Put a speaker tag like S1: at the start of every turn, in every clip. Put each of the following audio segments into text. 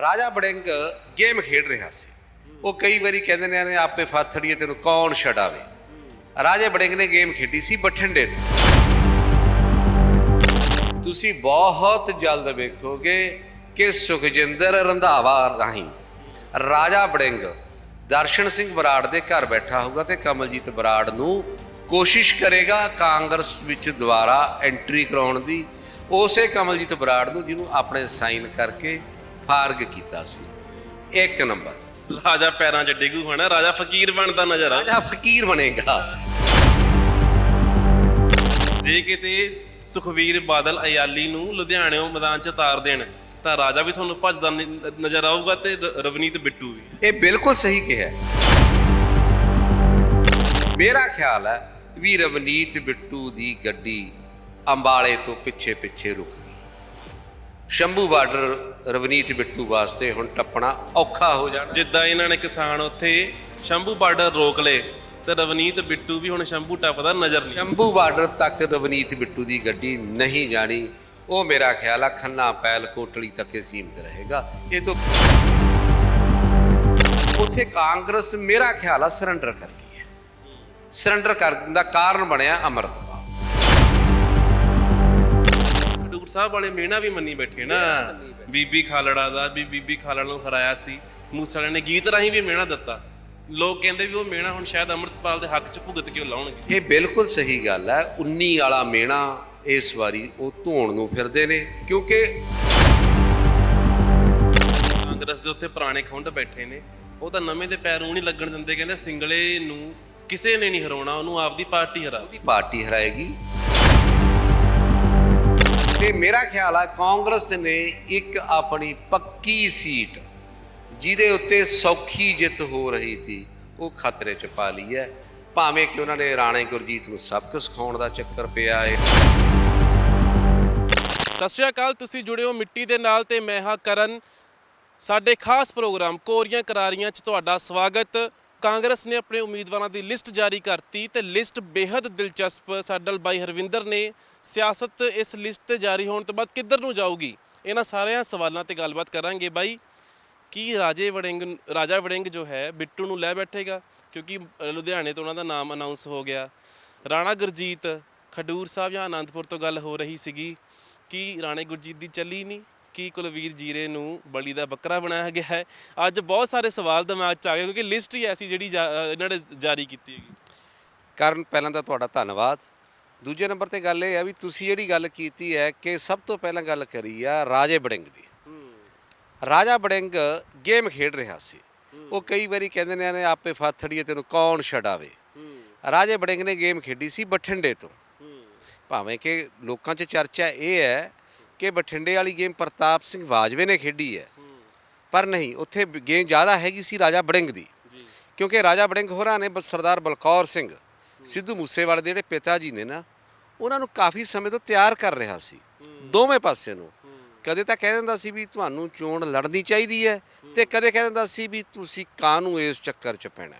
S1: ਰਾਜਾ ਬੜਿੰਗ ਗੇਮ ਖੇਡ ਰਿਹਾ ਸੀ। ਉਹ ਕਈ ਵਾਰੀ ਕਹਿੰਦੇ ਨੇ ਆਪੇ ਫਾਥੜੀਏ ਤੈਨੂੰ ਕੌਣ ਛਡਾਵੇ? ਰਾਜੇ ਬੜਿੰਗ ਨੇ ਗੇਮ ਖੇਡੀ ਸੀ ਬਠਿੰਡੇ ਤੋਂ। ਤੁਸੀਂ ਬਹੁਤ ਜਲਦ ਵੇਖੋਗੇ ਕਿ ਸੁਖਜਿੰਦਰ ਰੰਧਾਵਾ ਰਾਹੀਂ ਰਾਜਾ ਬੜਿੰਗ ਦਰਸ਼ਨ ਸਿੰਘ ਬਰਾੜ ਦੇ ਘਰ ਬੈਠਾ ਹੋਊਗਾ ਤੇ ਕਮਲਜੀਤ ਬਰਾੜ ਨੂੰ ਕੋਸ਼ਿਸ਼ ਕਰੇਗਾ ਕਾਂਗਰਸ ਵਿੱਚ ਦੁਬਾਰਾ ਐਂਟਰੀ ਕਰਾਉਣ ਦੀ। ਉਸੇ ਕਮਲਜੀਤ ਬਰਾੜ ਨੂੰ ਜਿਹਨੂੰ ਆਪਣੇ ਸਾਈਨ ਕਰਕੇ ਫਾਰਗ ਕੀਤਾ ਸੀ। ਇੱਕ ਨੰਬਰ।
S2: ਰਾਜਾ ਪੈਰਾਂ 'ਚ ਡਿੱਗੂ ਹਨਾ ਰਾਜਾ ਫਕੀਰ ਬਣਦਾ ਨਜ਼ਰ ਆ।
S1: ਰਾਜਾ ਫਕੀਰ ਬਣੇਗਾ।
S2: ਜੇ ਕਿਤੇ ਸੁਖਵੀਰ ਬਾਦਲ ਅਯਾਲੀ ਨੂੰ ਲੁਧਿਆਣਿਓਂ ਮੈਦਾਨ 'ਚ ਉਤਾਰ ਦੇਣ ਤਾਂ ਰਾਜਾ ਵੀ ਤੁਹਾਨੂੰ ਭੱਜਦਾ ਨਜ਼ਰ ਆਊਗਾ ਤੇ ਰਵਨੀਤ ਬਿੱਟੂ ਵੀ।
S1: ਇਹ ਬਿਲਕੁਲ ਸਹੀ ਕਿਹਾ ਮੇਰਾ ਖਿਆਲ ਹੈ ਵੀ ਰਵਨੀਤ ਬਿੱਟੂ ਦੀ ਗੱਡੀ ਅੰਬਾਲੇ ਤੋਂ ਪਿੱਛੇ ਪਿੱਛੇ ਰੁਕ ਸ਼ੰਭੂ ਬਾਰਡਰ ਰਵਨੀਤ ਬਿੱਟੂ ਵਾਸਤੇ ਹੁਣ ਟੱਪਣਾ ਔਖਾ ਹੋ ਜਾਣਾ।
S2: ਜਿੱਦਾਂ ਇਹਨਾਂ ਨੇ ਕਿਸਾਨ ਉੱਥੇ ਸ਼ੰਭੂ ਬਾਰਡਰ ਰੋਕ ਲਏ ਤੇ ਰਵਨੀਤ ਬਿੱਟੂ ਵੀ ਹੁਣ ਸ਼ੰਭੂ ਟੱਪਦਾ ਨਜ਼ਰ ਨਹੀਂ।
S1: ਸ਼ੰਭੂ ਬਾਰਡਰ ਤੱਕ ਰਵਨੀਤ ਬਿੱਟੂ ਦੀ ਗੱਡੀ ਨਹੀਂ ਜਾਣੀ। ਉਹ ਮੇਰਾ ਖਿਆਲ ਆ ਖੰਨਾ ਪੈਲ ਕੋਟਲੀ ਤੱਕ ਹੀ ਸੀਮਿਤ ਰਹੇਗਾ। ਇਹ ਤੋਂ ਉੱਥੇ ਕਾਂਗਰਸ ਮੇਰਾ ਖਿਆਲ ਆ ਸਰੈਂਡਰ ਕਰ ਗਈ ਹੈ। ਸਰੈਂਡਰ ਕਰਨ ਦਾ ਕਾਰਨ ਬਣਿਆ ਅਮਰਤਪਾਲ
S2: ਖਡੂਰ ਸਾਹਿਬ ਵਾਲੇ ਮੀਣਾ ਵੀ ਮੰਨੀ ਬੈਠੇ ਨਾ। ਬੀਬੀ ਖਾਲੜਾ ਦਾ ਵੀ ਬੀਬੀ ਖਾਲੜਾ ਨੂੰ ਹਰਾਇਆ ਸੀ। ਮੂਸੇ ਵਾਲੇ ਨੇ ਗੀਤ ਰਾਹੀਂ ਵੀ ਮੀਣਾ ਦਿੱਤਾ। ਲੋਕ ਕਹਿੰਦੇ ਵੀ ਉਹ ਮੀਣਾ ਹੁਣ ਸ਼ਾਇਦ ਅੰਮ੍ਰਿਤਪਾਲ ਦੇ ਹੱਕ 'ਚ ਭੁਗਤ ਕੇ ਲਾਉਣਗੇ?
S1: ਇਹ ਬਿਲਕੁਲ ਸਹੀ ਗੱਲ ਹੈ। 19 ਵਾਲਾ ਮੇਣਾ ਇਸ ਵਾਰੀ ਉਹ ਧੋਣ ਨੂੰ ਫਿਰਦੇ ਨੇ ਕਿਉਂਕਿ
S2: ਕਾਂਗਰਸ ਦੇ ਉੱਤੇ ਪੁਰਾਣੇ ਖੁੰਡ ਬੈਠੇ ਨੇ। ਉਹ ਤਾਂ ਨਵੇਂ ਦੇ ਪੈਰ ਉਹ ਨਹੀਂ ਲੱਗਣ ਦਿੰਦੇ। ਕਹਿੰਦੇ ਸਿੰਗਲੇ ਨੂੰ ਕਿਸੇ ਨੇ ਨਹੀਂ ਹਰਾਉਣਾ ਉਹਨੂੰ ਆਪਦੀ ਪਾਰਟੀ ਹਰਾ
S1: ਉਹਦੀ ਪਾਰਟੀ ਹਰਾਏਗੀ। ਤੇ ਮੇਰਾ ਖਿਆਲ ਆ, ਕਾਂਗਰਸ ਨੇ ਇੱਕ ਆਪਣੀ ਪੱਕੀ ਸੀਟ ਜਿਹਦੇ ਉੱਤੇ ਸੌਖੀ ਜਿੱਤ ਹੋ ਰਹੀ ਸੀ, ਉਹ ਖਤਰੇ 'ਚ ਪਾ ਲਈ ਹੈ। ਭਾਵੇਂ ਕਿ ਉਹਨਾਂ ਨੇ ਰਾਣੇ ਗੁਰਜੀਤ ਨੂੰ ਸਭ ਸਬਕ ਸਿਖਾਉਣ ਦਾ ਚੱਕਰ ਪਿਆ ਹੈ।
S2: ਸਤਿ ਸ਼੍ਰੀ ਅਕਾਲ, ਤੁਸੀਂ ਜੁੜੇ ਹੋ ਮਿੱਟੀ ਦੇ ਨਾਲ ਤੇ ਮੈਂ ਹਾਂ ਕਰਨ। ਸਾਡੇ ਖਾਸ ਪ੍ਰੋਗਰਾਮ ਕੋਰੀਆਂ ਕਰਾਰੀਆਂ 'ਚ ਤੁਹਾਡਾ ਸਵਾਗਤ। ਕਾਂਗਰਸ ਨੇ ਆਪਣੇ ਉਮੀਦਵਾਰਾਂ ਦੀ ਲਿਸਟ ਜਾਰੀ ਕਰਤੀ ਤੇ ਲਿਸਟ ਬੇहद ਦਿਲਚਸਪ ਸਾਡਾ ਬਾਈ ਹਰਵਿੰਦਰ ਨੇ ਸਿਆਸਤ ਇਸ ਲਿਸਟ ਤੇ ਜਾਰੀ ਹੋਣ ਤੋਂ ਬਾਅਦ ਕਿੱਧਰ ਨੂੰ ਜਾਊਗੀ? ਇਹਨਾਂ ਸਾਰਿਆਂ ਸਵਾਲਾਂ ਤੇ ਗੱਲਬਾਤ ਕਰਾਂਗੇ ਬਾਈ। ਕੀ ਰਾਜੇ ਵੜਿੰਗ, ਰਾਜਾ ਵੜਿੰਗ ਜੋ ਹੈ, ਬਿੱਟੂ ਨੂੰ ਲੈ ਬੈਠੇਗਾ? ਕਿਉਂਕਿ ਲੁਧਿਆਣੇ ਤੋਂ ਉਹਨਾਂ ਦਾ ਨਾਮ ਅਨਾਉਂਸ ਹੋ ਗਿਆ। ਰਾਣਾ ਗੁਰਜੀਤ ਖਡੂਰ ਸਾਹਿਬ ਜਾਂ ਆਨੰਦਪੁਰ ਤੋਂ ਗੱਲ ਹੋ ਰਹੀ ਸੀਗੀ। ਕਿ ਰਾਣੇ ਗੁਰਜੀਤ ਦੀ ਚੱਲੀ ਨਹੀਂ? ਕੀ ਕੁਲਵੀਰ ਜੀਰੇ ਨੂੰ ਬਲੀ ਦਾ ਬੱਕਰਾ ਬਣਾਇਆ ਗਿਆ ਹੈ? ਅੱਜ ਬਹੁਤ ਸਾਰੇ ਸਵਾਲ ਦਿਮਾਗ 'ਚ ਆ ਗਏ ਕਿਉਂਕਿ ਲਿਸਟ ਹੀ ਐਸੀ ਜਿਹੜੀ ਜਾ- ਇਹਨਾਂ ਨੇ ਜਾਰੀ ਕੀਤੀ ਹੈਗੀ।
S1: ਕਰਨ ਪਹਿਲਾਂ ਤਾਂ ਤੁਹਾਡਾ ਧੰਨਵਾਦ। ਦੂਜੇ ਨੰਬਰ ਤੇ ਗੱਲ ਇਹ ਹੈ ਵੀ ਤੁਸੀਂ ਜਿਹੜੀ ਗੱਲ ਕੀਤੀ ਹੈ ਕਿ ਸਭ ਤੋਂ ਪਹਿਲਾਂ ਗੱਲ ਕਰੀ ਆ ਰਾਜੇ ਬੜਿੰਗ ਦੀ। ਰਾਜਾ ਬੜਿੰਗ ਗੇਮ ਖੇਡ ਰਿਹਾ ਸੀ। ਉਹ ਕਈ ਵਾਰੀ ਕਹਿੰਦੇ ਨੇ ਨੇ ਆਪੇ ਫਾਥੜੀਏ ਤੈਨੂੰ ਕੌਣ ਛਡਾਵੇ। ਰਾਜੇ ਬੜਿੰਗ ਨੇ ਗੇਮ ਖੇਡੀ ਸੀ ਬਠਿੰਡੇ ਤੋਂ। ਭਾਵੇਂ ਕਿ ਲੋਕਾਂ 'ਚ ਚਰਚਾ ਇਹ ਹੈ ਕਿ ਬਠਿੰਡੇ ਵਾਲੀ ਗੇਮ ਪ੍ਰਤਾਪ ਸਿੰਘ ਬਾਜਵੇ ਨੇ ਖੇਡੀ ਹੈ। ਪਰ ਨਹੀਂ ਉੱਥੇ ਗੇਮ ਜ਼ਿਆਦਾ ਹੈਗੀ ਸੀ ਰਾਜਾ ਬੜਿੰਗ ਦੀ। ਕਿਉਂਕਿ ਰਾਜਾ ਬੜਿੰਗ ਹੋਰਾਂ ਨੇ ਸਰਦਾਰ ਬਲਕੌਰ ਸਿੰਘ ਸਿੱਧੂ ਮੂਸੇਵਾਲੇ ਦੇ ਜਿਹੜੇ ਪਿਤਾ ਜੀ ਨੇ ਨਾ ਉਹਨਾਂ ਨੂੰ ਕਾਫੀ ਸਮੇਂ ਤੋਂ ਤਿਆਰ ਕਰ ਰਿਹਾ ਸੀ। ਦੋਵੇਂ ਪਾਸੇ ਨੂੰ। ਕਦੇ ਤਾਂ ਕਹਿ ਦਿੰਦਾ ਸੀ ਵੀ ਤੁਹਾਨੂੰ ਚੋਣ ਲੜਨੀ ਚਾਹੀਦੀ ਹੈ ਤੇ ਕਦੇ ਕਹਿ ਦਿੰਦਾ ਸੀ ਵੀ ਤੁਸੀਂ ਕਾਹਨੂੰ ਇਸ ਚੱਕਰ 'ਚ ਪੈਣਾ।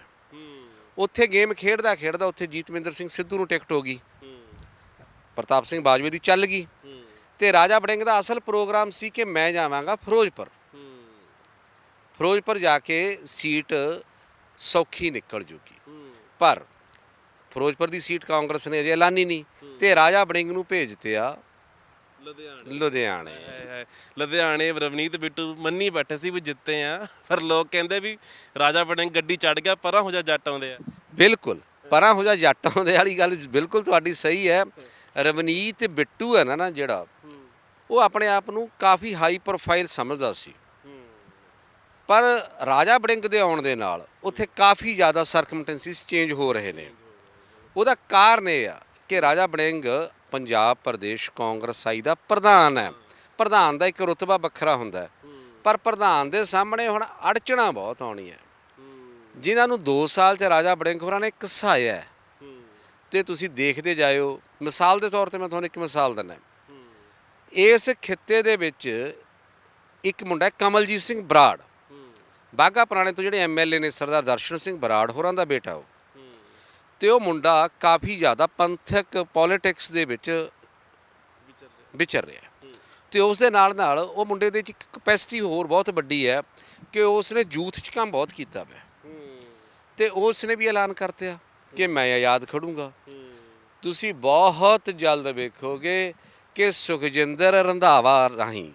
S1: ਉੱਥੇ ਗੇਮ ਖੇਡਦਾ ਖੇਡਦਾ ਉੱਥੇ ਜੀਤਮਿੰਦਰ ਸਿੰਘ ਸਿੱਧੂ ਨੂੰ ਟਿਕਟ ਹੋ ਗਈ। ਪ੍ਰਤਾਪ ਸਿੰਘ ਬਾਜਵੇ ਦੀ ਚੱਲ ਗਈ। ਤੇ ਰਾਜਾ ਬੜਿੰਗ ਦਾ ਅਸਲ ਪ੍ਰੋਗਰਾਮ ਸੀ ਕਿ ਮੈਂ ਜਾਵਾਂਗਾ ਫਿਰੋਜ਼ਪੁਰ। ਫਿਰੋਜ਼ਪੁਰ ਜਾ ਕੇ ਸੀਟ ਸੌਖੀ ਨਿਕਲ ਜੂਗੀ। ਪਰ ਫਿਰੋਜ਼ਪੁਰ ਦੀ ਸੀਟ ਕਾਂਗਰਸ ਨੇ ਅਜੇ ਐਲਾਨੀ ਨਹੀਂ ਤੇ ਰਾਜਾ ਬੜਿੰਗ ਨੂੰ ਭੇਜਤੇ ਆ
S2: ਲੁਧਿਆਣੇ।
S1: ਲੁਧਿਆਣੇ
S2: ਰਵਨੀਤ ਬਿੱਟੂ ਮੰਨੀ ਬੈਠੇ ਸੀ ਵੀ ਜਿੱਤੇ ਆ ਪਰ ਲੋਕ ਕਹਿੰਦੇ ਵੀ ਰਾਜਾ ਵੜਿੰਗ ਗੱਡੀ ਚੜ ਗਿਆ ਪਰਾਂ ਹੋ ਜਾ ਜੱਟ ਆਉਂਦੇ ਆ।
S1: ਬਿਲਕੁਲ ਪਰਾਂ ਹੋ ਜਾ ਜੱਟ ਆਉਂਦੇ ਵਾਲੀ ਗੱਲ ਬਿਲਕੁਲ ਤੁਹਾਡੀ ਸਹੀ ਹੈ। ਰਵਨੀਤ ਬਿੱਟੂ ਹੈ ਨਾ ਨਾ ਜਿਹੜਾ ਉਹ ਆਪਣੇ ਆਪ ਨੂੰ ਕਾਫੀ ਹਾਈ ਪ੍ਰੋਫਾਈਲ ਸਮਝਦਾ ਸੀ। ਪਰ ਰਾਜਾ ਬੜਿੰਗ ਦੇ ਆਉਣ ਦੇ ਨਾਲ ਉੱਥੇ ਕਾਫੀ ਜ਼ਿਆਦਾ ਸਰਕਮਟੈਂਸਿਸ ਚੇਂਜ ਹੋ ਰਹੇ ਨੇ। ਉਹਦਾ ਕਾਰਨ ਇਹ ਆ ਕਿ ਰਾਜਾ ਬੜਿੰਗ ਪੰਜਾਬ, ਪ੍ਰਦੇਸ਼, ਕਾਂਗਰਸ ਆਈ ਦਾ ਪ੍ਰਧਾਨ ਹੈ। ਪ੍ਰਧਾਨ ਦਾ ਇੱਕ ਰੁਤਬਾ ਵੱਖਰਾ ਹੁੰਦਾ ਹੈ। ਪਰ ਪ੍ਰਧਾਨ ਦੇ ਸਾਹਮਣੇ ਹੁਣ ਅੜਚਣਾ ਬਹੁਤ ਆਉਣੀ ਹੈ। ਜਿਨ੍ਹਾਂ ਨੂੰ 2 ਸਾਲ ਚ ਰਾਜਾ ਬੜਿੰਗ ਹੋਰਾਂ ਨੇ ਘਸਾਇਆ ਹੈ। ਤੇ ਤੁਸੀਂ ਦੇਖਦੇ ਜਾਇਓ। ਮਿਸਾਲ ਦੇ ਤੌਰ ਤੇ ਮੈਂ ਤੁਹਾਨੂੰ ਇੱਕ ਮਿਸਾਲ ਦਿੰਦਾ ਇਸ ਖਿੱਤੇ ਦੇ ਵਿੱਚ ਇੱਕ ਮੁੰਡਾ ਕਮਲਜੀਤ ਸਿੰਘ ਬਰਾੜ। ਬਾਗਾ ਪੁਰਾਣੇ ਤੋਂ ਜਿਹੜੇ ਐਮਐਲਏ ਨੇ ਸਰਦਾਰ ਦਰਸ਼ਨ ਸਿੰਘ ਬਰਾੜ ਹੋਰਾਂ ਦਾ ਬੇਟਾ ਉਹ। ਤੇ ਉਹ ਮੁੰਡਾ ਕਾਫੀ ਜ਼ਿਆਦਾ ਪੰਥਕ ਪੋਲਿਟਿਕਸ ਦੇ ਵਿੱਚ ਵਿਚਰ ਰਿਹਾ ਹੈ। ਤੇ ਉਸ ਦੇ ਨਾਲ ਨਾਲ ਉਹ ਮੁੰਡੇ ਦੇ ਚ ਇੱਕ ਕਪੈਸਿਟੀ ਹੋਰ ਬਹੁਤ ਵੱਡੀ ਹੈ ਕਿ ਉਸ ਨੇ ਯੂਥ 'ਚ ਕੰਮ ਬਹੁਤ ਕੀਤਾ ਪਿਆ। ਤੇ ਉਸ ਨੇ ਵੀ ਐਲਾਨ ਕਰਤਿਆ ਕਿ ਮੈਂ ਆਜ਼ਾਦ ਖੜੂੰਗਾ। ਤੁਸੀਂ ਬਹੁਤ ਜਲਦ ਵੇਖੋਗੇ ਕਿ ਸੁਖਜਿੰਦਰ ਰੰਧਾਵਾ ਰਾਹੀਂ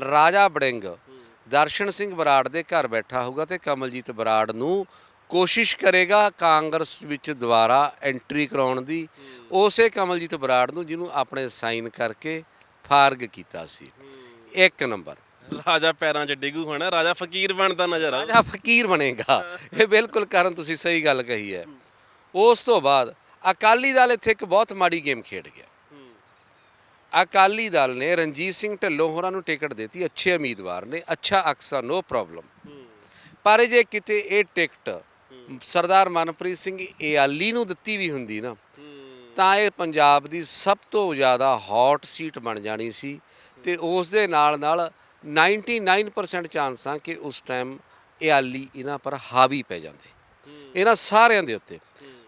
S1: ਰਾਜਾ ਬੜਿੰਗ ਦਰਸ਼ਨ ਸਿੰਘ ਬਰਾੜ ਦੇ ਘਰ ਬੈਠਾ ਹੋਊਗਾ ਤੇ ਕਮਲਜੀਤ ਬਰਾੜ ਨੂੰ ਕੋਸ਼ਿਸ਼ ਕਰੇਗਾ ਕਾਂਗਰਸ ਵਿੱਚ ਦੁਬਾਰਾ ਐਂਟਰੀ ਕਰਾਉਣ ਦੀ। ਉਸੇ ਕਮਲਜੀਤ ਬਰਾੜ ਨੂੰ ਜਿਹਨੂੰ ਆਪਣੇ ਸਾਈਨ ਕਰਕੇ ਫਾਰਗ ਕੀਤਾ ਸੀ। ਇੱਕ ਨੰਬਰ।
S2: ਰਾਜਾ ਪੈਰਾਂ 'ਚ ਡਿੱਗੂ ਹੋਣਾ ਰਾਜਾ ਫਕੀਰ ਬਣਦਾ ਨਜ਼ਰ ਆ।
S1: ਰਾਜਾ ਫਕੀਰ ਬਣੇਗਾ। ਇਹ ਬਿਲਕੁਲ ਕਰਨ ਤੁਸੀਂ ਸਹੀ ਗੱਲ ਕਹੀ ਹੈ। ਉਸ ਤੋਂ ਬਾਅਦ ਅਕਾਲੀ ਦਲ ਇੱਥੇ ਇੱਕ ਬਹੁਤ ਮਾੜੀ ਗੇਮ ਖੇਡ ਗਿਆ। ਅਕਾਲੀ ਦਲ ਨੇ ਰਣਜੀਤ ਸਿੰਘ ਢਿੱਲੋਂ ਹੋਰਾਂ ਨੂੰ ਟਿਕਟ ਦਿੱਤੀ, ਅੱਛੇ ਉਮੀਦਵਾਰ ਨੇ, ਅੱਛਾ ਅਕਸਾ ਨੋ ਪ੍ਰੋਬਲਮ ਪਰ ਜੇ ਕਿਤੇ ਇਹ ਟਿਕਟ ਸਰਦਾਰ ਮਨਪ੍ਰੀਤ ਸਿੰਘ ਏਆਲੀ ਨੂੰ ਦਿੱਤੀ ਵੀ ਹੁੰਦੀ ਨਾ, ਤਾਂ ਇਹ ਪੰਜਾਬ ਦੀ ਸਭ ਤੋਂ ਜ਼ਿਆਦਾ ਹੌਟ ਸੀਟ ਬਣ ਜਾਣੀ ਸੀ ਤੇ ਉਸ ਦੇ ਨਾਲ ਨਾਲ 99% ਚਾਂਸ ਆ ਕਿ ਉਸ ਟਾਈਮ ਏਆਲੀ ਇਹਨਾਂ ਪਰ ਹਾਵੀ ਪੈ ਜਾਂਦੇ। ਇਹਨਾਂ ਸਾਰਿਆਂ ਦੇ ਉੱਤੇ।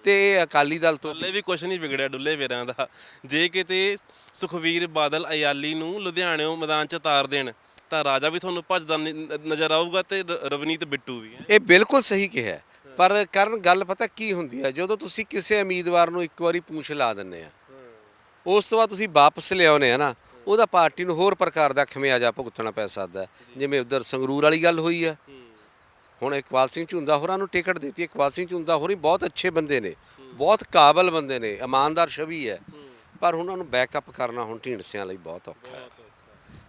S1: ਤੇ ਅਕਾਲੀ ਦਲ ਤੋਂ
S2: ਡੁੱਲੇ ਵੀ ਕੁਛ ਨਹੀਂ ਵਿਗੜਿਆ ਡੁੱਲੇ ਵੀਰਾਂ ਦਾ ਜੇ ਕਿਤੇ ਸੁਖਵੀਰ ਬਾਦਲ ਅਯਾਲੀ ਨੂੰ ਲੁਧਿਆਣਿਓਂ ਮੈਦਾਨ 'ਚ ਉਤਾਰ ਦੇਣ ਤਾਂ ਰਾਜਾ ਵੀ ਤੁਹਾਨੂੰ ਭੱਜਦਾ ਨ- ਨਜ਼ਰ ਆਊਗਾ ਤੇ ਰ- ਰਵਨੀਤ ਬਿੱਟੂ ਵੀ
S1: ਇਹ ਬਿਲਕੁਲ ਸਹੀ ਕਿਹਾ ਹੈ। ਪਰ ਕਰਨ ਗੱਲ ਪਤਾ ਕੀ ਹੁੰਦੀ ਹੈ ਜਦੋਂ ਤੁਸੀਂ ਕਿਸੇ ਉਮੀਦਵਾਰ ਨੂੰ ਇੱਕ ਵਾਰੀ ਪੂੰਛ ਲਾ ਦਿੰਦੇ ਆ ਉਸ ਤੋਂ ਬਾਅਦ ਤੁਸੀਂ ਵਾਪਸ ਲਿਆਉਨੇ ਆ ਨਾ ਉਹਦਾ ਪਾਰਟੀ ਨੂੰ ਹੋਰ ਪ੍ਰਕਾਰ ਦਾ ਖਮਿਆਜਾ ਭੁਗਤਣਾ ਪੈ ਸਕਦਾ ਹੈ। ਜਿਵੇਂ ਉਧਰ ਸੰਗਰੂਰ ਵਾਲੀ ਗੱਲ ਹੋਈ ਆ ਹੁਣ ਇਕਬਾਲ ਸਿੰਘ ਝੁੰਦਾ ਹੋਰਾਂ ਨੂੰ ਟਿਕਟ ਦਿੱਤੀ। ਇਕਬਾਲ ਸਿੰਘ ਝੁੰਦਾ ਹੋਰੀ ਬਹੁਤ ਅੱਛੇ ਬੰਦੇ ਨੇ, ਬਹੁਤ ਕਾਬਲ ਬੰਦੇ ਨੇ, ਇਮਾਨਦਾਰ ਛਵੀ ਹੈ। ਪਰ ਉਹਨਾਂ ਨੂੰ ਬੈਕਅਪ ਕਰਨਾ ਹੁਣ ਢੀਂਡਸਿਆਂ ਲਈ ਬਹੁਤ ਔਖਾ ਹੈ।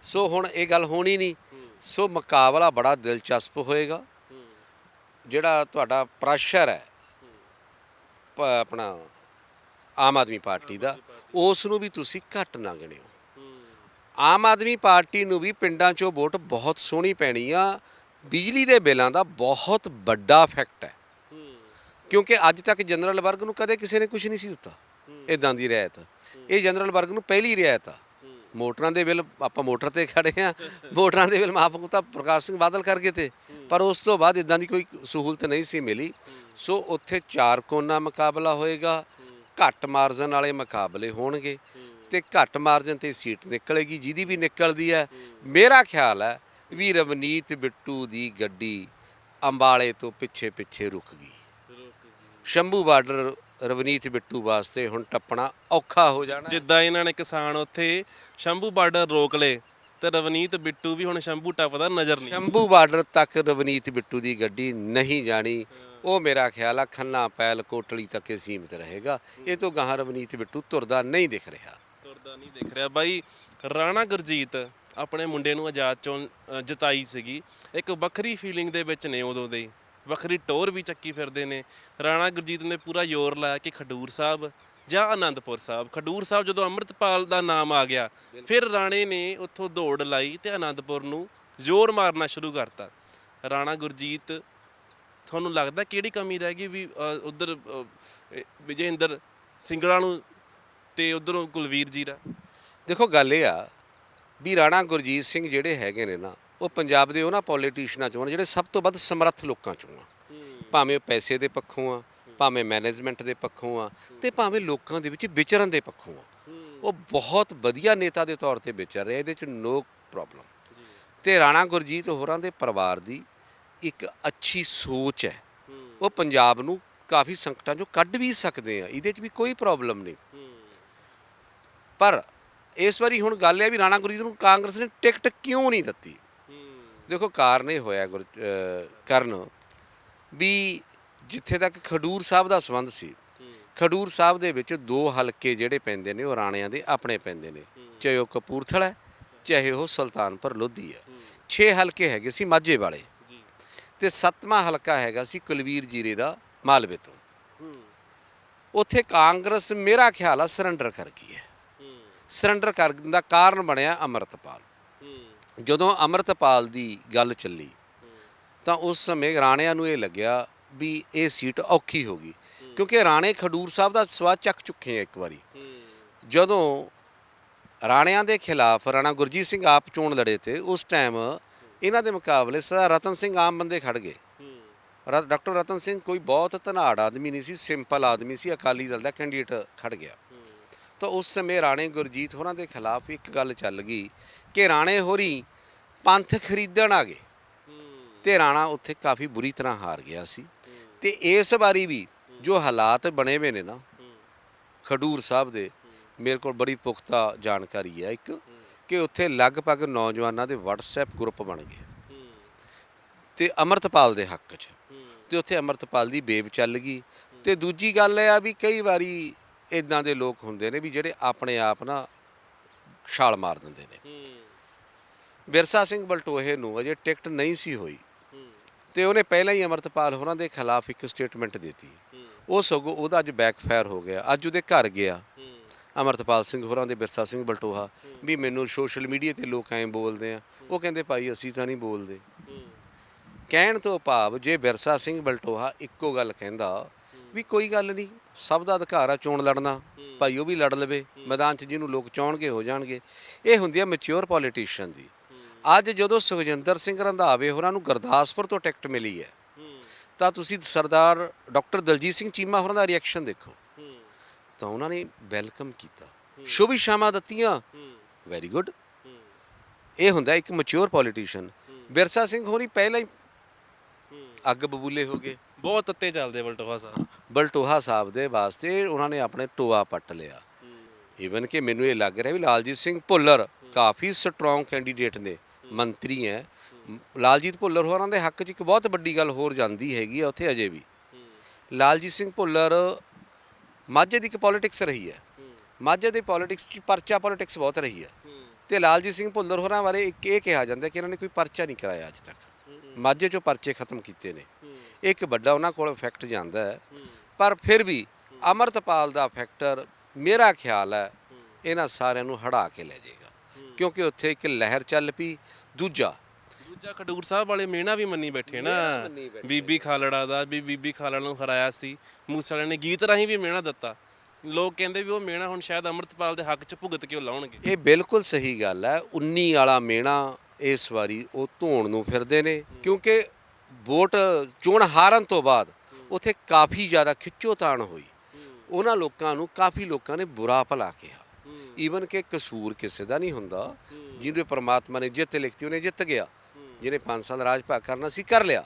S1: ਸੋ ਹੁਣ ਇਹ ਗੱਲ ਹੋਣੀ ਨਹੀਂ। ਸੋ ਮੁਕਾਬਲਾ ਬੜਾ ਦਿਲਚਸਪ ਹੋਏਗਾ। ਜਿਹੜਾ ਤੁਹਾਡਾ ਪ੍ਰੈਸ਼ਰ ਹੈ ਆਪਣਾ ਆਮ ਆਦਮੀ ਪਾਰਟੀ ਦਾ, ਉਸ ਨੂੰ ਵੀ ਤੁਸੀਂ ਘੱਟ ਨਾ ਗਿਣਿਓ ਆਮ ਆਦਮੀ ਪਾਰਟੀ ਨੂੰ ਵੀ ਪਿੰਡਾਂ 'ਚੋਂ ਵੋਟ ਬਹੁਤ ਸੋਹਣੀ ਪੈਣੀ ਆ। ਬਿਜਲੀ ਦੇ ਬਿੱਲਾਂ ਦਾ ਬਹੁਤ ਵੱਡਾ ਫੈਕਟ ਹੈ। ਕਿਉਂਕਿ ਅੱਜ ਤੱਕ ਜਨਰਲ ਵਰਗ ਨੂੰ ਕਦੇ ਕਿਸੇ ਨੇ ਕੁਝ ਨਹੀਂ ਸੀ ਦਿੱਤਾ ਇਦਾਂ ਦੀ ਰਿਆਇਤ ਇਹ ਜਨਰਲ ਵਰਗ ਨੂੰ ਪਹਿਲੀ ਰਿਆਇਤ ਆ। ਮੋਟਰਾਂ ਦੇ ਬਿੱਲ ਆਪਾਂ ਮੋਟਰ ਤੇ ਖੜੇ ਆ ਮੋਟਰਾਂ ਦੇ ਬਿੱਲ ਮਾਫ ਤਾਂ ਪ੍ਰਕਾਸ਼ ਸਿੰਘ ਬਾਦਲ ਕਰਕੇ ਤੇ। ਪਰ ਉਸ ਤੋਂ ਬਾਅਦ ਇਦਾਂ ਦੀ ਕੋਈ ਸਹੂਲਤ ਨਹੀਂ ਸੀ ਮਿਲੀ। ਸੋ ਉੱਥੇ ਚਾਰ ਕੋਨਾ ਮੁਕਾਬਲਾ ਹੋਏਗਾ। ਘੱਟ ਮਾਰਜਨ ਵਾਲੇ ਮੁਕਾਬਲੇ ਹੋਣਗੇ। ਤੇ ਘੱਟ ਮਾਰਜਨ ਤੇ ਸੀਟ ਨਿਕਲੇਗੀ ਜਿਹਦੀ ਵੀ ਨਿਕਲਦੀ ਹੈ। ਮੇਰਾ ਖਿਆਲ ਹੈ ਵੀ ਰਵਨੀਤ ਬਿੱਟੂ ਦੀ ਗੱਡੀ ਅੰਬਾਲੇ ਤੋਂ ਪਿੱਛੇ ਪਿੱਛੇ ਰੁਕ ਗਈ। ਸ਼ੰਭੂ ਬਾਰਡਰ ਰਵਨੀਤ ਬਿੱਟੂ ਵਾਸਤੇ ਹੁਣ ਟੱਪਣਾ ਔਖਾ ਹੋ ਜਾਣਾ।
S2: ਜਿੱਦਾਂ ਇਹਨਾਂ ਨੇ ਕਿਸਾਨ ਉੱਥੇ ਸ਼ੰਭੂ ਬਾਰਡਰ ਰੋਕ ਲਏ ਤੇ ਰਵਨੀਤ ਬਿੱਟੂ ਵੀ ਹੁਣ ਸ਼ੰਭੂ ਟੱਪਦਾ ਨਜ਼ਰ ਨਹੀਂ।
S1: ਸ਼ੰਭੂ ਬਾਰਡਰ ਤੱਕ ਰਵਨੀਤ ਬਿੱਟੂ ਦੀ ਗੱਡੀ ਨਹੀਂ ਜਾਣੀ। ਉਹ ਮੇਰਾ ਖਿਆਲ ਆ ਖੰਨਾ ਪੈਲ ਕੋਟਲੀ ਤੱਕ ਹੀ ਸੀਮਿਤ ਰਹੇਗਾ। ਇਹ ਤੋਂ ਗਾਹਾਂ ਰਵਨੀਤ ਬਿੱਟੂ ਤੁਰਦਾ ਨਹੀਂ ਦਿਖ ਰਿਹਾ।
S2: ਤੁਰਦਾ ਨਹੀਂ ਦਿਖ ਰਿਹਾ। ਬਾਈ ਰਾਣਾ ਗੁਰਜੀਤ ਆਪਣੇ ਮੁੰਡੇ ਨੂੰ ਆਜ਼ਾਦ ਚੋਂ ਅ, ਜਿਤਾਈ ਸੀਗੀ। ਇੱਕ ਵੱਖਰੀ ਫੀਲਿੰਗ ਦੇ ਵਿੱਚ ਨੇ ਉਦੋਂ ਦੇ। ਵੱਖਰੀ ਟੋਰ ਵੀ ਚੱਕੀ ਫਿਰਦੇ ਨੇ। ਰਾਣਾ ਗੁਰਜੀਤ ਨੇ ਪੂਰਾ ਜ਼ੋਰ ਲਾਇਆ ਕਿ ਖਡੂਰ ਸਾਹਿਬ ਜਾਂ ਆਨੰਦਪੁਰ ਸਾਹਿਬ। ਖਡੂਰ ਸਾਹਿਬ ਜਦੋਂ ਅੰਮ੍ਰਿਤਪਾਲ ਦਾ ਨਾਮ ਆ ਗਿਆ ਫਿਰ ਰਾਣੇ ਨੇ ਉੱਥੋਂ ਦੌੜ ਲਾਈ ਤੇ ਆਨੰਦਪੁਰ ਨੂੰ ਜ਼ੋਰ ਮਾਰਨਾ ਸ਼ੁਰੂ ਕਰਤਾ। ਰਾਣਾ ਗੁਰਜੀਤ ਤੁਹਾਨੂੰ ਲੱਗਦਾ ਕਿਹੜੀ ਕਮੀ ਰਹਿ ਗਈ ਵੀ ਉਧਰ ਵਿਜੇਂਦਰ ਸਿੰਗਲਾ ਨੂੰ ਤੇ ਉਧਰੋਂ ਕੁਲਵੀਰ ਜੀ ਦਾ?
S1: ਦੇਖੋ ਗੱਲ ਇਹ ਆ ਵੀ ਰਾਣਾ ਗੁਰਜੀਤ ਸਿੰਘ ਜਿਹੜੇ ਹੈਗੇ ਨੇ ਨਾ ਉਹ ਪੰਜਾਬ ਦੇ ਉਹਨਾਂ ਪੋਲੀਟੀਸ਼ੀਅਨਾਂ ਚੋਂ ਜਿਹੜੇ ਸਭ ਤੋਂ ਵੱਧ ਸਮਰੱਥ ਲੋਕਾਂ ਚੋਂ ਆ। ਭਾਵੇਂ ਉਹ ਪੈਸੇ ਦੇ ਪੱਖੋਂ ਆ ਭਾਵੇਂ ਮੈਨੇਜਮੈਂਟ ਦੇ ਪੱਖੋਂ ਆ ਤੇ ਭਾਵੇਂ ਲੋਕਾਂ ਦੇ ਵਿੱਚ ਵਿਚਰਨ ਦੇ ਪੱਖੋਂ ਆ। ਉਹ ਬਹੁਤ ਵਧੀਆ ਨੇਤਾ ਦੇ ਤੌਰ ਤੇ ਵਿਚਰ ਰਿਹਾ ਇਹਦੇ ਚ ਨੋ ਪ੍ਰੋਬਲਮ ਤੇ ਰਾਣਾ ਗੁਰਜੀਤ ਹੋਰਾਂ ਦੇ ਪਰਿਵਾਰ ਦੀ ਇੱਕ ਅੱਛੀ ਸੋਚ ਹੈ। ਉਹ ਪੰਜਾਬ ਨੂੰ ਕਾਫੀ ਸੰਕਟਾਂ ਚੋਂ ਕੱਢ ਵੀ ਸਕਦੇ ਆ ਇਹਦੇ ਚ ਵੀ ਕੋਈ ਪ੍ਰੋਬਲਮ ਨਹੀਂ। ਪਰ ਇਸ ਵਾਰੀ ਹੁਣ ਗੱਲ ਇਹ ਆ ਵੀ ਰਾਣਾ ਗੁਰਜੀਤ ਨੂੰ ਕਾਂਗਰਸ ਨੇ ਟਿਕਟ ਕਿਉਂ ਨਹੀਂ ਦਿੱਤੀ? ਦੇਖੋ ਕਾਰਨ ਇਹ ਹੋਇਆ ਗੁਰ ਕਰਨ ਵੀ ਜਿੱਥੇ ਤੱਕ ਖਡੂਰ ਸਾਹਿਬ ਦਾ ਸੰਬੰਧ ਸੀ ਖਡੂਰ ਸਾਹਿਬ ਦੇ ਵਿੱਚ ਦੋ ਹਲਕੇ ਜਿਹੜੇ ਪੈਂਦੇ ਨੇ ਉਹ ਰਾਣਿਆਂ ਦੇ ਆਪਣੇ ਪੈਂਦੇ ਨੇ। ਚਾਹੇ ਉਹ ਕਪੂਰਥਲਾ ਹੈ, ਚਾਹੇ ਉਹ ਸੁਲਤਾਨਪੁਰ ਲੋਧੀ ਹੈ। 6 ਹਲਕੇ ਹੈਗੇ ਸੀ ਮਾਝੇ ਵਾਲੇ। ਤੇ ਸੱਤਵਾਂ ਹਲਕਾ ਹੈਗਾ ਸੀ ਕੁਲਵੀਰ ਜੀਰੇ ਦਾ ਮਾਲਵੇ ਤੋਂ। ਉੱਥੇ ਕਾਂਗਰਸ ਮੇਰਾ ਖਿਆਲ ਆ ਸਰੈਂਡਰ ਕਰ ਗਈ ਹੈ। ਸਰੈਂਡਰ ਕਰਨ ਦਾ ਕਾਰਨ ਬਣਿਆ ਅਮਰਤਪਾਲ। ਜਦੋਂ ਅਮਰਤਪਾਲ ਦੀ ਗੱਲ ਚੱਲੀ ਤਾਂ ਉਸ ਸਮੇਂ ਰਾਣਿਆਂ ਨੂੰ ਇਹ ਲੱਗਿਆ ਵੀ ਇਹ ਸੀਟ ਔਖੀ ਹੋ ਗਈ। ਕਿਉਂਕਿ ਰਾਣੇ ਖਡੂਰ ਸਾਹਿਬ ਦਾ ਸਵਾਦ ਚੱਕ ਚੁੱਕੇ ਆ ਇੱਕ ਵਾਰੀ। ਜਦੋਂ ਰਾਣਿਆਂ ਦੇ ਖਿਲਾਫ ਰਾਣਾ ਗੁਰਜੀਤ ਸਿੰਘ ਆਪ ਚੋਣ ਲੜੇ ਤੇ ਉਸ ਟਾਈਮ ਇਹਨਾਂ ਦੇ ਮੁਕਾਬਲੇ ਸਰਦਾਰ ਰਤਨ ਸਿੰਘ ਆਮ ਬੰਦੇ ਖੜ ਗਏ। ਡਾਕਟਰ ਰਤਨ ਸਿੰਘ ਕੋਈ ਬਹੁਤ ਧਨਾੜ ਆਦਮੀ ਨਹੀਂ ਸੀ ਸਿੰਪਲ ਆਦਮੀ ਸੀ ਅਕਾਲੀ ਦਲ ਦਾ ਕੈਂਡੀਡੇਟ ਖੜ ਗਿਆ। ਤਾਂ ਉਸ ਸਮੇਂ ਰਾਣੇ ਗੁਰਜੀਤ ਹੋਰਾਂ ਦੇ ਖਿਲਾਫ ਇੱਕ ਗੱਲ ਚੱਲ ਗਈ ਕਿ ਰਾਣੇ ਹੋਰੀ ਪੰਥ ਖਰੀਦਣ ਆ ਗਏ ਤੇ ਰਾਣਾ ਉੱਥੇ ਕਾਫੀ ਬੁਰੀ ਤਰ੍ਹਾਂ ਹਾਰ ਗਿਆ ਸੀ। ਤੇ ਇਸ ਵਾਰੀ ਵੀ ਜੋ ਹਾਲਾਤ ਬਣੇ ਹੋਏ ਨੇ ਨਾ, ਖਡੂਰ ਸਾਹਿਬ ਦੇ, ਮੇਰੇ ਕੋਲ ਬੜੀ ਪੁਖਤਾ ਜਾਣਕਾਰੀ ਹੈ ਇੱਕ, ਕਿ ਉੱਥੇ ਲਗਭਗ ਨੌਜਵਾਨਾਂ ਦੇ WhatsApp ਗਰੁੱਪ ਬਣ ਗਏ। ਤੇ ਅਮਰਤਪਾਲ ਦੇ ਹੱਕ 'ਚ। ਤੇ ਉੱਥੇ ਅਮਰਤਪਾਲ ਦੀ ਬੇਬ ਚੱਲ ਗਈ। ਤੇ ਦੂਜੀ ਗੱਲ ਇਹ ਆ ਵੀ ਕਈ ਵਾਰੀ ਇਦਾਂ ਦੇ ਲੋਕ ਹੁੰਦੇ ਨੇ ਵੀ ਜਿਹੜੇ ਆਪਣੇ ਆਪ ਨਾ ਛਾਲ ਮਾਰ ਦਿੰਦੇ ਨੇ। ਬਿਰਸਾ ਸਿੰਘ ਬਲਟੋਹੇ ਨੂੰ ਅਜੇ ਟਿਕਟ ਨਹੀਂ ਸੀ ਹੋਈ। ਤੇ ਉਹਨੇ ਪਹਿਲਾਂ ਹੀ ਅਮਰਤਪਾਲ ਹੋਰਾਂ ਦੇ ਖਿਲਾਫ ਇੱਕ ਸਟੇਟਮੈਂਟ ਦਿੱਤੀ। ਉਹ ਸਗੋਂ ਉਹਦਾ ਅੱਜ ਬੈਕਫਾਇਰ ਹੋ ਗਿਆ। ਅੱਜ ਉਹਦੇ ਘਰ ਗਿਆ। ਅਮਰਤਪਾਲ ਸਿੰਘ ਹੋਰਾਂ ਦੇ ਬਿਰਸਾ ਸਿੰਘ ਬਲਟੋਹਾ ਵੀ ਮੈਨੂੰ ਸੋਸ਼ਲ ਮੀਡੀਆ ਤੇ ਲੋਕ ਐਂ ਬੋਲਦੇ ਆ। ਉਹ ਕਹਿੰਦੇ ਭਾਈ ਅਸੀਂ ਤਾਂ ਨਹੀਂ ਬੋਲਦੇ। ਕਹਿਣ ਤੋਂ ਭਾਵ ਜੇ ਬਿਰਸਾ ਸਿੰਘ ਬਲਟੋਹਾ ਇੱਕੋ ਗੱਲ ਕਹਿੰਦਾ ਵੀ ਕੋਈ ਗੱਲ ਨਹੀਂ ਸਭ ਦਾ ਅਧਿਕਾਰ ਆ ਚੋਣ ਲੜਨਾ ਭਾਈ ਉਹ ਵੀ ਲੜ ਲਵੇ ਮੈਦਾਨ 'ਚ ਜਿਹਨੂੰ ਲੋਕ ਚਾਹਣਗੇ ਹੋ ਜਾਣਗੇ। ਇਹ ਹੁੰਦੀ ਆ ਮੈਚੁਰ ਪੋਲੀਟੀਸ਼ੀਅਨ ਦੀ। ਅੱਜ ਜਦੋਂ ਸੁਖਜਿੰਦਰ ਸਿੰਘ ਰੰਧਾਵੇ ਹੋਰਾਂ ਨੂੰ ਗੁਰਦਾਸਪੁਰ ਤੋਂ ਟਿਕਟ ਮਿਲੀ ਹੈ ਤਾਂ ਤੁਸੀਂ ਸਰਦਾਰ ਡਾਕਟਰ ਦਲਜੀਤ ਸਿੰਘ ਚੀਮਾ ਹੋਰਾਂ ਦਾ ਰਿਐਕਸ਼ਨ ਦੇਖੋ। ਤਾਂ ਉਹਨਾਂ ਨੇ ਵੈਲਕਮ ਕੀਤਾ। ਸ਼ੁਭ ਇਸ਼ਾਵਾਂ ਦਿੱਤੀਆਂ। ਵੈਰੀ ਗੁੱਡ ਇਹ ਹੁੰਦਾ ਇੱਕ ਮੈਚੁਰ ਪੋਲੀਟੀਸ਼ੀਅਨ ਬਿਰਸਾ ਸਿੰਘ ਹੋਰੀ ਪਹਿਲਾਂ ਹੀ। ਅੱਗ ਬਬੂਲੇ ਹੋ ਗਏ।
S2: ਬਹੁਤ ਤੱਤੇ ਚੱਲਦੇ ਬਲਟੋਹਾ ਸਾਹਿਬ।
S1: ਬਲਟੋਹਾ ਸਾਹਿਬ ਦੇ ਵਾਸਤੇ ਉਹਨਾਂ ਨੇ ਆਪਣੇ ਟੋਆ ਪੱਟ ਲਿਆ। ਈਵਨ ਕਿ ਮੈਨੂੰ ਇਹ ਲੱਗ ਰਿਹਾ ਵੀ ਲਾਲਜੀਤ ਸਿੰਘ ਭੁੱਲਰ ਕਾਫੀ ਸਟਰੋਂਗ ਕੈਂਡੀਡੇਟ ਨੇ, ਮੰਤਰੀ ਹੈ। ਲਾਲਜੀਤ ਭੁੱਲਰ ਹੋਰਾਂ ਦੇ ਹੱਕ 'ਚ ਇੱਕ ਬਹੁਤ ਵੱਡੀ ਗੱਲ ਹੋਰ ਜਾਂਦੀ ਹੈਗੀ ਆ ਉੱਥੇ ਅਜੇ ਵੀ। ਲਾਲਜੀਤ ਸਿੰਘ ਭੁੱਲਰ ਮਾਝੇ ਦੀ ਇੱਕ ਪੋਲਿਟਿਕਸ ਰਹੀ ਹੈ। ਮਾਝੇ ਦੀ ਪੋਲਿਟਿਕਸ 'ਚ ਪਰਚਾ ਪੋਲਿਟਿਕਸ ਬਹੁਤ ਰਹੀ ਹੈ। ਤੇ ਲਾਲਜੀਤ ਸਿੰਘ ਭੁੱਲਰ ਹੋਰਾਂ ਬਾਰੇ ਇੱਕ ਇਹ ਕਿਹਾ ਜਾਂਦਾ ਕਿ ਇਹਨਾਂ ਨੇ ਕੋਈ ਪਰਚਾ ਨਹੀਂ ਕਰਾਇਆ ਅੱਜ ਤੱਕ। ਮਾਝੇ 'ਚੋਂ ਪਰਚੇ ਖਤਮ ਕੀਤੇ ਨੇ। ਇੱਕ ਵੱਡਾ ਉਹਨਾਂ ਕੋਲ ਇਫੈਕਟ ਜਾਂਦਾ ਹੈ। ਪਰ ਫਿਰ ਵੀ ਅਮਰਤਪਾਲ ਦਾ ਫੈਕਟਰ ਮੇਰਾ ਖਿਆਲ ਹੈ ਇਹਨਾਂ ਸਾਰਿਆਂ ਨੂੰ ਹੜਾ ਕੇ ਲੈ ਜਾਏਗਾ। ਕਿਉਂਕਿ ਉੱਥੇ ਇੱਕ ਲਹਿਰ ਚੱਲ ਪਈ ਦੂਜਾ
S2: ਦੂਜਾ ਖਡੂਰ ਸਾਹਿਬ ਵਾਲੇ ਮੇਣਾ ਵੀ ਮੰਨੀ ਬੈਠੇ ਨਾ। ਬੀਬੀ ਖਾਲੜਾ ਦਾ ਵੀ ਬੀਬੀ ਖਾਲੜਾ ਨੂੰ ਹਰਾਇਆ ਸੀ। ਮੂਸੇ ਵਾਲੇ ਨੇ ਗੀਤ ਰਾਹੀਂ ਵੀ ਮੇਣਾ ਦਿੱਤਾ। ਲੋਕ ਕਹਿੰਦੇ ਵੀ ਉਹ ਮੇਣਾ ਹੁਣ ਸ਼ਾਇਦ ਅੰਮ੍ਰਿਤਪਾਲ ਦੇ ਹੱਕ 'ਚ ਭੁਗਤ ਕੇ ਉਹ ਲਾਉਣਗੇ?
S1: ਇਹ ਬਿਲਕੁਲ ਸਹੀ ਗੱਲ ਹੈ। 19 ਵਾਲਾ ਮੇਣਾ ਇਸ ਵਾਰੀ ਉਹ ਧੋਣ ਨੂੰ ਫਿਰਦੇ ਨੇ। ਕਿਉਂਕਿ ਵੋਟ ਚੋਣ ਹਾਰਨ ਤੋਂ ਬਾਅਦ ਉੱਥੇ ਕਾਫੀ ਜ਼ਿਆਦਾ ਖਿੱਚੋਤਾਣ ਹੋਈ। ਉਹਨਾਂ ਲੋਕਾਂ ਨੂੰ ਕਾਫੀ ਲੋਕਾਂ ਨੇ ਬੁਰਾ ਭਲਾ ਕਿਹਾ। ਈਵਨ ਕਿ ਕਸੂਰ ਕਿਸੇ ਦਾ ਨਹੀਂ ਹੁੰਦਾ। ਜਿਹਦੇ ਪ੍ਰਮਾਤਮਾ ਨੇ ਜਿੱਤ ਲਿਖਤੀ, ਉਹਨੇ ਜਿੱਤ ਗਿਆ। ਜਿਹਨੇ 5 ਸਾਲ ਰਾਜ ਭਾਗ ਕਰਨਾ ਸੀ, ਕਰ ਲਿਆ।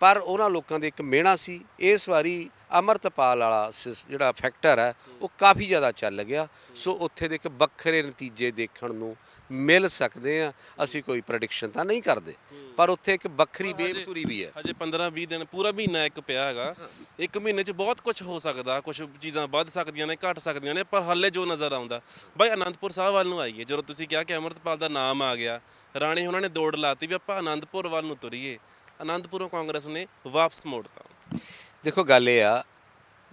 S1: ਪਰ ਉਹਨਾਂ ਲੋਕਾਂ ਦੇ ਇੱਕ ਮਿਹਣਾ ਸੀ, ਇਸ ਵਾਰੀ ਅਮਰਤਪਾਲ ਵਾਲਾ ਸਿਸ- ਜਿਹੜਾ ਫੈਕਟਰ ਹੈ, ਉਹ ਕਾਫੀ ਜ਼ਿਆਦਾ ਚੱਲ ਗਿਆ। ਸੋ ਉੱਥੇ ਦੇ ਇੱਕ ਵੱਖਰੇ ਨਤੀਜੇ ਦੇਖਣ ਨੂੰ ਮਿਲ ਸਕਦੇ ਆ ਅਸੀਂ ਕੋਈ ਪ੍ਰੈਡਿਕਸ਼ਨ ਤਾਂ ਨਹੀਂ ਕਰਦੇ। ਪਰ ਉੱਥੇ ਇੱਕ ਵੱਖਰੀ ਬੇਬਤੂਰੀ ਵੀ ਹੈ।
S2: ਹਜੇ 15 20 ਦਿਨ ਪੂਰਾ ਮਹੀਨਾ ਇੱਕ ਪਿਆ ਹੈਗਾ। ਇੱਕ ਮਹੀਨੇ 'ਚ ਬਹੁਤ ਕੁਝ ਹੋ ਸਕਦਾ ਕੁਝ ਚੀਜ਼ਾਂ ਵੱਧ ਸਕਦੀਆਂ ਨੇ ਘਟ ਸਕਦੀਆਂ ਨੇ ਪਰ ਹਾਲੇ ਜੋ ਨਜ਼ਰ ਆਉਂਦਾ। ਬਾਈ ਅਨੰਦਪੁਰ ਸਾਹਿਬ ਵੱਲ ਨੂੰ ਆਈਏ। ਜਦੋਂ ਤੁਸੀਂ ਕਿਹਾ ਕਿ ਅਮਰਤਪਾਲ ਦਾ ਨਾਮ ਆ ਗਿਆ ਰਾਣੀ ਉਹਨਾਂ ਨੇ ਦੌੜ ਲਾਤੀ ਵੀ ਆਪਾਂ ਅਨੰਦਪੁਰ ਵੱਲ ਨੂੰ ਤੁਰੀਏ। ਅਨੰਦਪੁਰੋਂ ਕਾਂਗਰਸ ਨੇ ਵਾਪਸ ਮੋੜਤਾ
S1: ਦੇਖੋ ਗੱਲ ਇਹ ਆ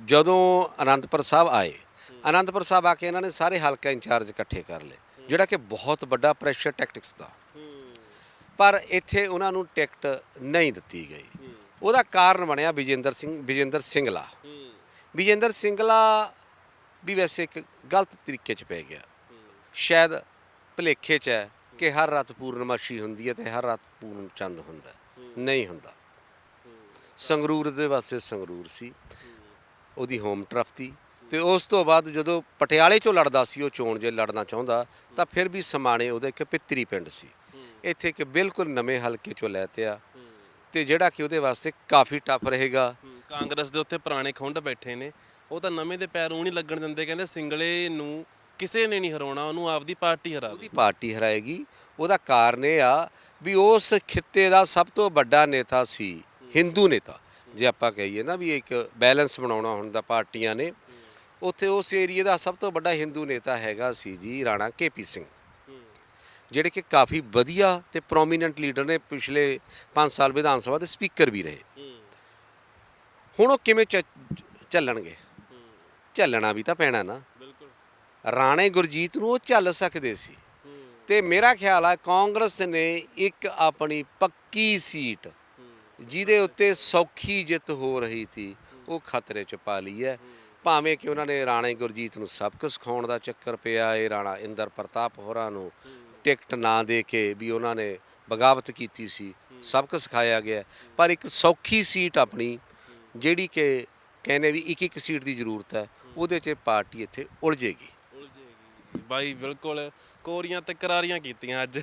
S1: ਜਦੋਂ ਅਨੰਦਪੁਰ ਸਾਹਿਬ ਆਏ ਅਨੰਦਪੁਰ ਸਾਹਿਬ ਆ ਕੇ ਇਹਨਾਂ ਨੇ ਸਾਰੇ ਹਲਕਾ ਇੰਚਾਰਜ ਇਕੱਠੇ ਕਰ ਲਏ। ਜਿਹੜਾ ਕਿ ਬਹੁਤ ਵੱਡਾ ਪ੍ਰੈਸ਼ਰ ਟੈਕਟਿਕਸ ਦਾ। ਪਰ ਇੱਥੇ ਉਹਨਾਂ ਨੂੰ ਟਿਕਟ ਨਹੀਂ ਦਿੱਤੀ ਗਈ। ਉਹਦਾ ਕਾਰਨ ਬਣਿਆ ਵਿਜੇਂਦਰ ਸਿੰਘ, ਵਿਜੇਂਦਰ ਸਿੰਘਲਾ ਵਿਜੇਂਦਰ ਸਿੰਘਲਾ ਵੀ ਵੈਸੇ ਇੱਕ ਗਲਤ ਤਰੀਕੇ 'ਚ ਪੈ ਗਿਆ। ਸ਼ਾਇਦ ਭਲੇਖੇ 'ਚ ਹੈ ਕਿ ਹਰ ਰਾਤ ਪੂਰਨਮਾਸ਼ੀ ਹੁੰਦੀ ਹੈ ਤੇ ਹਰ ਰਾਤ ਪੂਰਨ ਚੰਦ ਹੁੰਦਾ ਨਹੀਂ ਹੁੰਦਾ। ਸੰਗਰੂਰ ਦੇ ਵਾਸਤੇ ਸੰਗਰੂਰ ਸੀ। ਉਹਦੀ ਹੋਮ ਟਰਫ ਸੀ। ਤੇ ਉਸ ਤੋਂ ਬਾਅਦ ਜਦੋਂ ਪਟਿਆਲੇ ਚੋਂ ਲੜਦਾ ਸੀ ਉਹ ਚੋਣ ਜੇ ਲੜਨਾ ਚਾਹੁੰਦਾ ਤਾਂ ਫਿਰ ਵੀ ਸਮਾਣੇ ਉਹਦਾ ਇੱਕ ਪਿੱਤਰੀ ਪਿੰਡ ਸੀ। ਇੱਥੇ ਇੱਕ ਬਿਲਕੁਲ ਨਵੇਂ ਹਲਕੇ ਚੋਂ ਲੈ ਤੇ ਆ ਤੇ ਜਿਹੜਾ ਕਿ ਉਹਦੇ ਵਾਸਤੇ ਕਾਫੀ ਟਫ ਰਹੇਗਾ।
S2: ਕਾਂਗਰਸ ਦੇ ਉੱਤੇ ਪੁਰਾਣੇ ਖੁੰਡ ਬੈਠੇ ਨੇ ਉਹ ਤਾਂ ਨਵੇਂ ਦੇ ਪੈਰ ਊਂ ਨਹੀਂ ਲੱਗਣ ਦਿੰਦੇ ਕਹਿੰਦੇ ਸਿੰਗਲੇ ਨੂੰ ਕਿਸੇ ਨੇ ਨਹੀਂ ਹਰਾਉਣਾ ਉਹਨੂੰ ਆਪਦੀ ਪਾਰਟੀ ਹਰਾ
S1: ਉਹਦੀ ਪਾਰਟੀ ਹਰਾਏਗੀ। ਉਹਦਾ ਕਾਰਨ ਇਹ ਆ ਵੀ ਉਸ ਖਿੱਤੇ ਦਾ ਸਭ ਤੋਂ ਵੱਡਾ ਨੇਤਾ ਸੀ ਹਿੰਦੂ ਨੇਤਾ। ਜੇ ਆਪਾਂ ਕਹੀਏ ਨਾ ਵੀ ਇੱਕ ਬੈਲੈਂਸ ਬਣਾਉਣਾ ਹੁੰਦਾ ਪਾਰਟੀਆਂ ਨੇ ਉੱਥੇ ਉਸ ਏਰੀਏ ਦਾ ਸਭ ਤੋਂ ਵੱਡਾ ਹਿੰਦੂ ਨੇਤਾ ਹੈਗਾ ਸੀ ਜੀ ਰਾਣਾ ਕੇਪੀ ਸਿੰਘ। ਜਿਹੜੇ ਕਿ ਕਾਫੀ ਵਧੀਆ ਤੇ ਪ੍ਰੋਮੀਨੈਂਟ ਲੀਡਰ ਨੇ ਪਿਛਲੇ 5 ਸਾਲ ਵਿਧਾਨ ਸਭਾ ਦੇ ਸਪੀਕਰ ਵੀ ਰਹੇ। ਹੁਣ ਉਹ ਕਿਵੇਂ ਚੱਲਣਗੇ? ਚੱਲਣਾ ਵੀ ਤਾਂ ਪੈਣਾ ਨਾ।
S2: ਬਿਲਕੁਲ।
S1: ਰਾਣੇ ਗੁਰਜੀਤ ਨੂੰ ਉਹ ਚੱਲ ਸਕਦੇ ਸੀ। ਤੇ ਮੇਰਾ ਖਿਆਲ ਆ ਕਾਂਗਰਸ ਨੇ ਇੱਕ ਆਪਣੀ ਪੱਕੀ ਸੀਟ ਜਿਹਦੇ ਉੱਤੇ ਸੌਖੀ ਜਿੱਤ ਹੋ ਰਹੀ ਸੀ ਉਹ ਖਤਰੇ 'ਚ ਪਾ ਲਈ ਹੈ। ਭਾਵੇਂ ਕਿ ਉਹਨਾਂ ਨੇ ਰਾਣੇ ਗੁਰਜੀਤ ਨੂੰ ਸਬਕ ਸਿਖਾਉਣ ਦਾ ਚੱਕਰ ਪਿਆ, ਇਹ ਰਾਣਾ ਇੰਦਰ ਪ੍ਰਤਾਪ ਹੋਰਾਂ ਨੂੰ ਟਿਕਟ ਨਾ ਦੇ ਕੇ ਵੀ ਉਹਨਾਂ ਨੇ ਬਗਾਵਤ ਕੀਤੀ ਸੀ ਸਬਕ ਸਿਖਾਇਆ ਗਿਆ। ਪਰ ਇੱਕ ਸੌਖੀ ਸੀਟ ਆਪਣੀ, ਜਿਹੜੀ ਕਿ ਕਹਿੰਦੇ ਵੀ ਇੱਕ ਇੱਕ ਸੀਟ ਦੀ ਜ਼ਰੂਰਤ ਹੈ, ਉਹਦੇ 'ਚ ਪਾਰਟੀ ਇੱਥੇ ਉਲਝੇਗੀ।
S2: ਬਾਈ ਬਿਲਕੁਲ ਕੋਰੀਆਂ ਤੇ ਕਰਾਰੀਆਂ ਕੀਤੀਆਂ ਅੱਜ।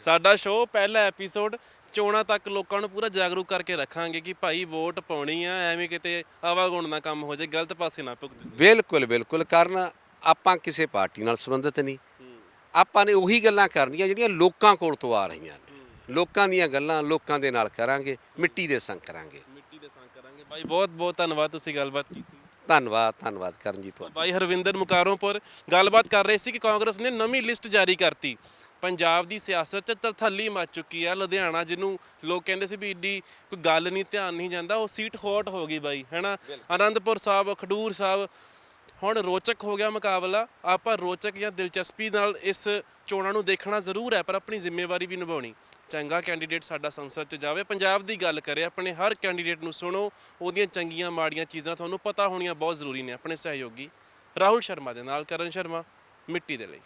S2: ਸਾਡਾ ਸ਼ੋਅ ਪਹਿਲਾ ਐਪੀਸੋਡ ਚੋਣਾਂ ਤੱਕ ਲੋਕਾਂ ਨੂੰ ਪੂਰਾ ਜਾਗਰੂਕ ਕਰਕੇ ਰੱਖਾਂਗੇ ਕਿ ਭਾਈ ਵੋਟ ਪਾਉਣੀ ਆ ਐਵੇਂ ਕਿਤੇ ਆਵਾਗੁਣ ਨਾ ਕੰਮ ਹੋ ਜਾਏ ਗਲਤ ਪਾਸੇ ਨਾ ਭੁਗਤ।
S1: ਬਿਲਕੁਲ ਬਿਲਕੁਲ ਕਾਰਨ ਆਪਾਂ ਕਿਸੇ ਪਾਰਟੀ ਨਾਲ ਸੰਬੰਧਿਤ ਨਹੀਂ। ਆਪਾਂ ਨੇ ਉਹੀ ਗੱਲਾਂ ਕਰਨੀਆਂ ਜਿਹੜੀਆਂ ਲੋਕਾਂ ਕੋਲ ਤੋਂ ਆ ਰਹੀਆਂ ਨੇ। ਲੋਕਾਂ ਦੀਆਂ ਗੱਲਾਂ ਲੋਕਾਂ ਦੇ ਨਾਲ ਕਰਾਂਗੇ ਮਿੱਟੀ ਦੇ ਸੰਗ ਕਰਾਂਗੇ।
S2: ਮਿੱਟੀ ਦੇ ਸੰਗ ਕਰਾਂਗੇ। ਬਾਈ ਬਹੁਤ ਬਹੁਤ ਧੰਨਵਾਦ ਤੁਸੀਂ ਗੱਲਬਾਤ ਕੀਤੀ।
S1: ਧੰਨਵਾਦ ਧੰਨਵਾਦ ਕਰਨਜੀਤ ਤੁਹਾਡਾ।
S2: ਬਾਈ ਹਰਵਿੰਦਰ ਮੁਕਾਰੋਂਪੁਰ ਗੱਲਬਾਤ ਕਰ ਰਹੇ ਸੀ ਕਿ ਕਾਂਗਰਸ ਨੇ ਨਵੀਂ ਲਿਸਟ ਜਾਰੀ ਕਰਤੀ। ਪੰਜਾਬ ਦੀ ਸਿਆਸਤ 'ਚ ਤਲਥੱਲੀ ਮਚ ਚੁੱਕੀ ਆ ਲੁਧਿਆਣਾ ਜਿਹਨੂੰ ਲੋਕ ਕਹਿੰਦੇ ਸੀ ਵੀ ਏਡੀ ਕੋਈ ਗੱਲ ਨਹੀਂ ਧਿਆਨ ਨਹੀਂ ਜਾਂਦਾ ਉਹ ਸੀਟ ਹੌਟ ਹੋ ਗਈ ਬਾਈ ਹੈਨਾ? ਆਨੰਦਪੁਰ ਸਾਹਿਬ ਖਡੂਰ ਸਾਹਿਬ ਹੁਣ ਰੋਚਕ ਹੋ ਗਿਆ ਮੁਕਾਬਲਾ। ਆਪਾਂ ਰੋਚਕ ਜਾਂ ਦਿਲਚਸਪੀ ਨਾਲ ਇਸ ਚੋਣਾਂ ਨੂੰ ਦੇਖਣਾ ਜ਼ਰੂਰ ਹੈ ਪਰ ਆਪਣੀ ਜ਼ਿੰਮੇਵਾਰੀ ਵੀ ਨਿਭਾਉਣੀ। ਚੰਗਾ ਕੈਂਡੀਡੇਟ ਸਾਡਾ ਸੰਸਦ 'ਚ ਜਾਵੇ। ਪੰਜਾਬ ਦੀ ਗੱਲ ਕਰੇ, ਆਪਣੇ ਹਰ ਕੈਂਡੀਡੇਟ ਨੂੰ ਸੁਣੋ, ਉਹਦੀਆਂ ਚੰਗੀਆਂ, ਮਾੜੀਆਂ ਚੀਜ਼ਾਂ ਤੁਹਾਨੂੰ ਪਤਾ ਹੋਣੀਆਂ ਬਹੁਤ ਜ਼ਰੂਰੀ ਨੇ, ਆਪਣੇ ਸਹਿਯੋਗੀ। ਰਾਹੁਲ ਸ਼ਰਮਾ ਦੇ ਨਾਲ, ਕਰਨ ਸ਼ਰਮਾ, ਮਿੱਟੀ ਦੇ ਲਈ।